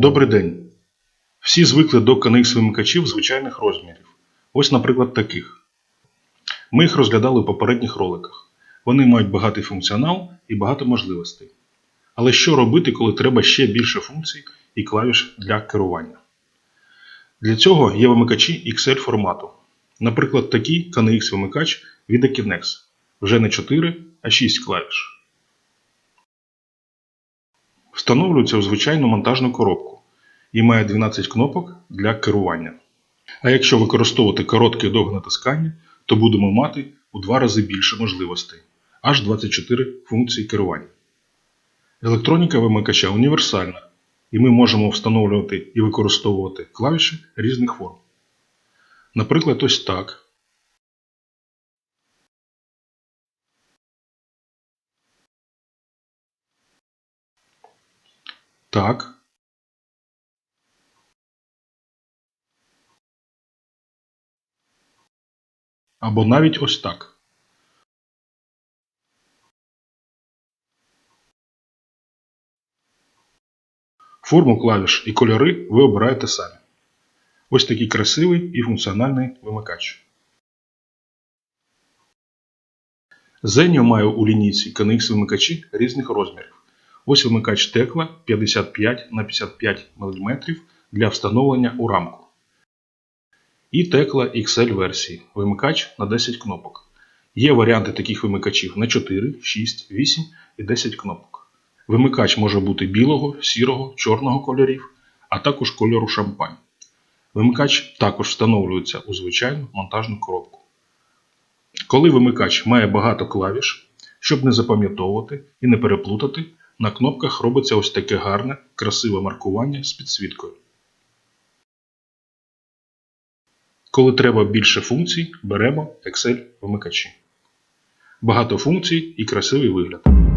Добрий день. Всі звикли до KNX вимикачів звичайних розмірів. Ось, наприклад, таких. Ми їх розглядали в попередніх роликах. Вони мають багатий функціонал і багато можливостей. Але що робити, коли треба ще більше функцій і клавіш для керування? Для цього є вимикачі XL формату. Наприклад, такий KNX вимикач від Ekinex. Вже не 4, а 6 клавіш. Встановлюється у звичайну монтажну коробку і має 12 кнопок для керування. А якщо використовувати коротке і довге натискання, то будемо мати у два рази більше можливостей аж 24 функції керування. Електроніка вимикача універсальна, і ми можемо встановлювати і використовувати клавіші різних форм. Наприклад, ось так. Так. Або навіть ось так. Форму клавіш і кольори ви обираєте самі. Ось такий красивий і функціональний вимикач. Zenio має у лінійці KNX вимикачі різних розмірів. Ось вимикач текла 55 на 55 мм для встановлення у рамку. І текла XL версії. Вимикач на 10 кнопок. Є варіанти таких вимикачів на 4, 6, 8 і 10 кнопок. Вимикач може бути білого, сірого, чорного кольорів, а також кольору шампань. Вимикач також встановлюється у звичайну монтажну коробку. Коли вимикач має багато клавіш, щоб не запам'ятовувати і не переплутати, на кнопках робиться ось таке гарне, красиве маркування з підсвіткою. Коли треба більше функцій, беремо Excel вимикачі. Багато функцій і красивий вигляд.